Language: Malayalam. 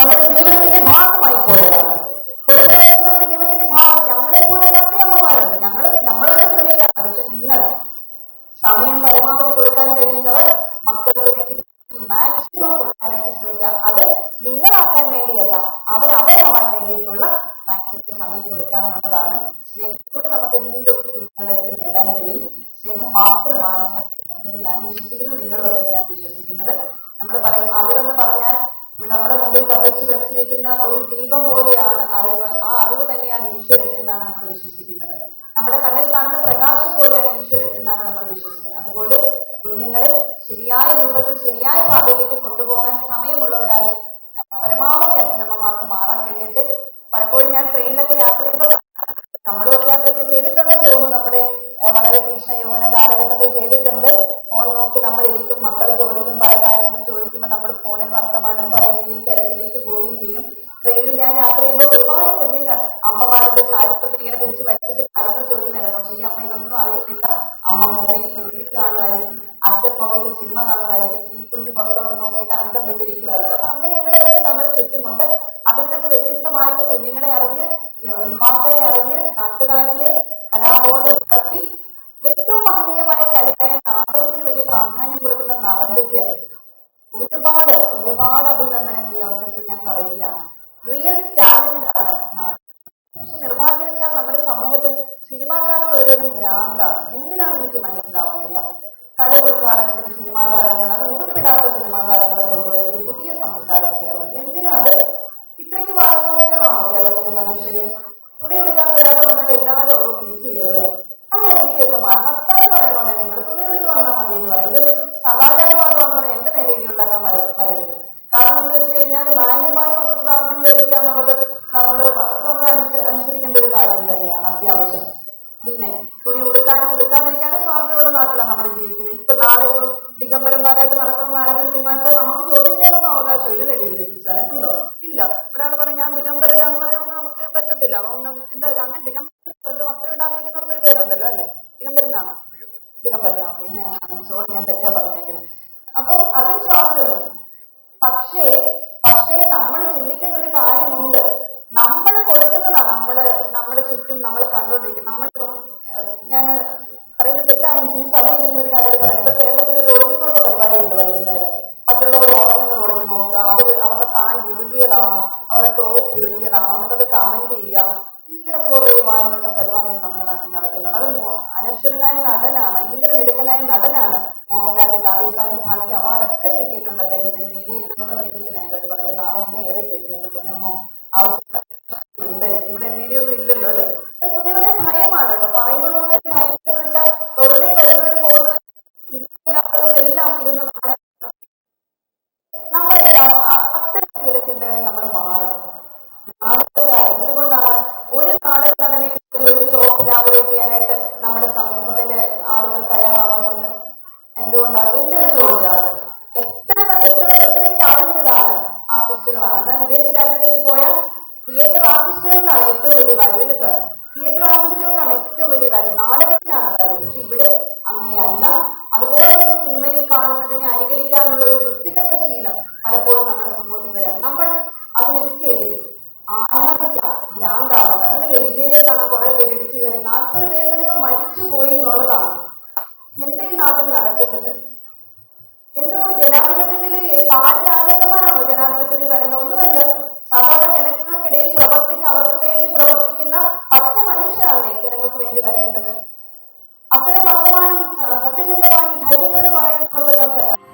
നമ്മുടെ ജീവിതത്തിന്റെ ഭാഗമായി പോയതാണ് കൊടുക്കുന്നത് നമ്മുടെ ജീവിതത്തിന്റെ ഭാഗം. ഞങ്ങളെ പോലെ എല്ലാത്ത അമ്മമാരുണ്ട്. ഞങ്ങൾ നമ്മളൊക്കെ ശ്രമിക്കാറുണ്ട്. പക്ഷെ നിങ്ങൾ സമയം പരമാവധി കൊടുക്കാൻ കഴിയുന്നവർ മക്കൾക്ക് വേണ്ടി മാക്സിമം കൊടുക്കാനായിട്ട് ശ്രമിക്കുക. അത് നിങ്ങളാക്കാൻ വേണ്ടിയല്ല അവരവരാവാൻ വേണ്ടിയിട്ടുള്ള മാക്സിമം സമയം കൊടുക്കുക എന്നുള്ളതാണ്. സ്നേഹത്തിലൂടെ നമുക്ക് എന്തും കുഞ്ഞുങ്ങളുടെ അടുത്ത് നേടാൻ കഴിയും. സ്നേഹം മാത്രമാണ് സത്യം എന്ന് ഞാൻ വിശ്വസിക്കുന്നു. നിങ്ങളും അതെ ഞാൻ വിശ്വസിക്കുന്നത്. നമ്മൾ പറയും അറിവെന്ന് പറഞ്ഞാൽ നമ്മുടെ മുമ്പിൽ കത്തിച്ചു വെച്ചിരിക്കുന്ന ഒരു ദീപം പോലെയാണ് അറിവ്. ആ അറിവ് തന്നെയാണ് ഈശ്വരൻ എന്നാണ് നമ്മൾ വിശ്വസിക്കുന്നത്. നമ്മുടെ കണ്ണിൽ കാണുന്ന പ്രകാശം പോലെയാണ് ഈശ്വരൻ എന്നാണ് നമ്മൾ വിശ്വസിക്കുന്നത്. അതുപോലെ കുഞ്ഞുങ്ങളെ ശരിയായ രൂപത്തിൽ ശരിയായ പാതയിലേക്ക് കൊണ്ടുപോകാൻ സമയമുള്ളവരായി പരമാവധി അച്ഛനമ്മമാർക്ക് മാറാൻ കഴിയട്ടെ. പലപ്പോഴും ഞാൻ ട്രെയിനിലൊക്കെ യാത്ര ചെയ്യുമ്പോൾ നമ്മളും ഒക്കെ തെറ്റ് ചെയ്തിട്ടുണ്ടെന്ന് തോന്നുന്നു. നമ്മുടെ വളരെ തീക്ഷ്ണ യൗവന കാലഘട്ടത്തിൽ ചെയ്തിട്ടുണ്ട്. ഫോൺ നോക്കി നമ്മൾ ഇരിക്കും മക്കൾ ചോദിക്കും പല കാര്യങ്ങളും ചോദിക്കുമ്പോൾ നമ്മൾ ഫോണിൽ വർത്തമാനം പറയുകയും തിരക്കിലേക്ക് പോവുകയും ചെയ്യും. ട്രെയിനിൽ ഞാൻ യാത്ര ചെയ്യുമ്പോൾ ഒരുപാട് കുഞ്ഞുങ്ങൾ അമ്മമാരുടെ ചാരിത്രത്തിൽ ഇങ്ങനെ പിടിച്ച് വലിച്ചിട്ട് കാര്യങ്ങൾ ചോദിക്കുന്നതാണ് പക്ഷേ ഈ അമ്മ ഇതൊന്നും അറിയുന്നില്ല. അമ്മ മൊബൈലിൽ റീൽ കാണുമായിരിക്കും അച്ഛൻ മൊബൈലിൽ സിനിമ കാണുമായിരിക്കും ഈ കുഞ്ഞ് പുറത്തോട്ട് നോക്കിയിട്ട് അന്തം വിട്ടിരിക്കുമായിരിക്കും. അപ്പൊ അങ്ങനെയുള്ളതൊക്കെ നമ്മുടെ ചുറ്റുമുണ്ട്. അതിൽ നിന്നൊക്കെ വ്യത്യസ്തമായിട്ട് കുഞ്ഞുങ്ങളെ അറിഞ്ഞ് യുവാക്കളെ അറിഞ്ഞ് നാട്ടുകാരിലെ കലാബോധം വളർത്തി ഏറ്റവും മഹനീയമായ കലയായ നാടകത്തിന് വലിയ പ്രാധാന്യം കൊടുക്കുന്ന നളന്തയ്ക്ക് ഒരുപാട് ഒരുപാട് അഭിനന്ദനങ്ങൾ ഈ അവസരത്തിൽ ഞാൻ പറയുകയാണ്. റിയൽ ടാലന്റ് ആണ് നാടകം പക്ഷെ നിർഭാഗ്യവശാൽ നമ്മുടെ സമൂഹത്തിൽ സിനിമാക്കാരോട് ഒരുതരം ഭ്രാന്താണ്. എന്തിനാന്ന് എനിക്ക് മനസ്സിലാവുന്നില്ല. കട ഉദ്ഘാടനത്തിന് സിനിമാ താരങ്ങൾ അത് ഉടുപ്പിടാത്ത സിനിമാ താരങ്ങളെ കൊണ്ടുവരുന്ന ഒരു പുതിയ സംസ്കാരം കേരളത്തിൽ. എന്തിനാ ഇത്രയ്ക്ക് വായനോഗ്യമാണോ കേരളത്തിലെ മനുഷ്യന്? തുണി എടുക്കാത്ത ഒരാൾ വന്നാൽ എല്ലാവരും അവിടെ തിരിച്ചു കയറുക. ആ രീതിയൊക്കെ മാറണം അത്തായി പറയണമെന്നേ നിങ്ങൾ തുണി എടുത്ത് വന്നാൽ മതി എന്ന് പറയും ഇതൊന്നും സദാചാരവാദമാണ് പറഞ്ഞാൽ എന്റെ നേരെ ഇടി ഉണ്ടാക്കാൻ വര വരരുത്. കാരണം എന്താ വെച്ച് കഴിഞ്ഞാൽ മാന്യമായ വസ്ത്രധാരണം ധരിക്കുക എന്നുള്ളത് നമ്മൾ നമ്മൾ അനുസ- അനുസരിക്കേണ്ട ഒരു കാര്യം തന്നെയാണ് അത്യാവശ്യം. പിന്നെ തുണി ഉടുക്കാനും ഉടുക്കാതിരിക്കാനും സ്വാതന്ത്ര്യമുള്ള നാട്ടിലാണ് നമ്മൾ ജീവിക്കുന്നത്. ഇപ്പൊ നാളെ ഇപ്പം ദിഗംബരന്മാരായിട്ട് നടക്കണം ആരെങ്കിലും തീരുമാനിച്ചാൽ നമുക്ക് ചോദിക്കാനൊന്നും അവകാശമില്ല ലേഡി സാധനം ഉണ്ടോ? ഇല്ല. ഒരാൾ പറയും ഞാൻ ദിഗംബരനാന്ന് പറഞ്ഞാൽ പറ്റത്തില്ല. ഒന്നും എന്താ അങ്ങനെ ദിഗംബരം വസ്ത്രം ഇടാതിരിക്കുന്നവർക്ക് ഒരു പേരുണ്ടല്ലോ അല്ലെ? ദിഗംബരനാണോ? ദിഗംബരനാ ഓക്കെ സോറി ഞാൻ തെറ്റാ പറഞ്ഞെങ്കിൽ അപ്പൊ അതും സ്വാതന്ത്ര്യമുണ്ട് പക്ഷേ പക്ഷേ നമ്മൾ ചിന്തിക്കേണ്ട ഒരു കാര്യമുണ്ട്. നമ്മൾ കൊടുക്കുന്നതാ നമ്മൾ നമ്മുടെ ചുറ്റും നമ്മൾ കണ്ടുകൊണ്ടിരിക്കുന്നത് നമ്മളിപ്പം ഞാൻ പറയുന്ന തെറ്റാണെങ്കിൽ സഭയിലുള്ള ഒരു കാര്യം പറയുന്നത്. ഇപ്പൊ കേരളത്തിൽ ഒരു ഒളിഞ്ഞു നോട്ട പരിപാടി ഉണ്ട് വൈകുന്നേരം. മറ്റുള്ളവർ ഉറങ്ങുന്നത് ഒളിഞ്ഞു നോക്കുക. അവർ അവരുടെ പാൻ ഇറുകിയതാണോ? അവരുടെ ടോപ്പ് ഇറങ്ങിയതാണോ അത് കമന്റ് ചെയ്യുക. ഇങ്ങനെ കുറെ വാങ്ങിയുള്ള പരിപാടികൾ നമ്മുടെ നാട്ടിൽ നടക്കുന്നുണ്ട്. അത് അനശ്വരനായ നടനാണ് ഭയങ്കര മിടുക്കനായ നടനാണ് മോഹൻലാൽ ദാദി സാഹിബ് ഫാൽക്കെ അവാർഡ് ഒക്കെ കിട്ടിയിട്ടുണ്ട് അദ്ദേഹത്തിന്. മീഡിയയിൽ നിന്നുള്ള നിയമിച്ചില്ല ഞങ്ങൾക്ക് പറഞ്ഞില്ല നാളെ എന്നെ ഏറെ കേട്ടു എന്റെ പൊന്നമ്മോ ആവശ്യമുണ്ട് എനിക്ക്. ഇവിടെ മീഡിയ ഒന്നും ഇല്ലല്ലോ അല്ലെ? സത്യം പറഞ്ഞാൽ ഭയമാണ് കേട്ടോ. പറയുമ്പോൾ പോലും ഭയം വെച്ചാൽ വെറുതെ വരുന്നവരും പോകുന്നവരും എല്ലാം ഇരുന്ന് നമ്മളെ നമ്മളെല്ലാം അത്തരം ചില ചിന്തകൾ നമ്മൾ മാറണം. എന്തുകൊണ്ടാണ്? ഒരു നാടക നടനെ ഒരു ഷോ ഇലാബറേറ്റ് ചെയ്യാനായിട്ട് നമ്മുടെ സമൂഹത്തിലെ ആളുകൾ തയ്യാറാവാത്തത്? എന്തുകൊണ്ടാണ്? എന്റെ ഒരു ചോദ്യം അത്. എത്ര എത്ര എത്ര ടാലന്റഡ് ആണ് ആർട്ടിസ്റ്റുകളാണ് എന്നാൽ വിദേശ രാജ്യത്തേക്ക് പോയാൽ തിയേറ്റർ ആർട്ടിസ്റ്റുകൾക്കാണ് ഏറ്റവും വലിയ വാല്യൂ അല്ലേ സാർ? തിയേറ്റർ ആർട്ടിസ്റ്റുകൾക്കാണ് ഏറ്റവും വലിയ വാല്യൂ നാടകത്തിനാണ് വാല്യൂ പക്ഷെ ഇവിടെ അങ്ങനെയല്ല. അതുപോലെ തന്നെ സിനിമയിൽ കാണുന്നതിനെ അനുകരിക്കാനുള്ള ഒരു വൃത്തികെട്ട ശീലം പലപ്പോഴും നമ്മുടെ സമൂഹത്തിൽ വരാം നമ്മൾ അതിനൊക്കെ എതിരെ ആരാധിക്കാം. ഭ്രാന്താവണ്ട. കണ്ടില്ലേ വിജയെ കാണാൻ കുറെ പേര് ഇടിച്ചു കയറി. നാൽപ്പത് പേരിലധികം മരിച്ചു പോയി എന്നുള്ളതാണ്. എന്താ ഈ നാട്ടിൽ നടക്കുന്നത്? എന്തോ ജനാധിപത്യത്തിന് താഴെ രാജാക്കന്മാരാണോ ജനാധിപത്യത്തിൽ വരേണ്ട ഒന്നുമല്ല. സാധാരണ ജനങ്ങൾക്കിടയിൽ പ്രവർത്തിച്ച് അവർക്ക് വേണ്ടി പ്രവർത്തിക്കുന്ന പച്ച മനുഷ്യരാണ് ജനങ്ങൾക്ക് വേണ്ടി വരേണ്ടത്? അത്തരം വർത്തമാനം സത്യസന്ധമായി ധൈര്യത്തോടെ പറയാൻ നമുക്കെല്ലാം തയ്യാറാണ്.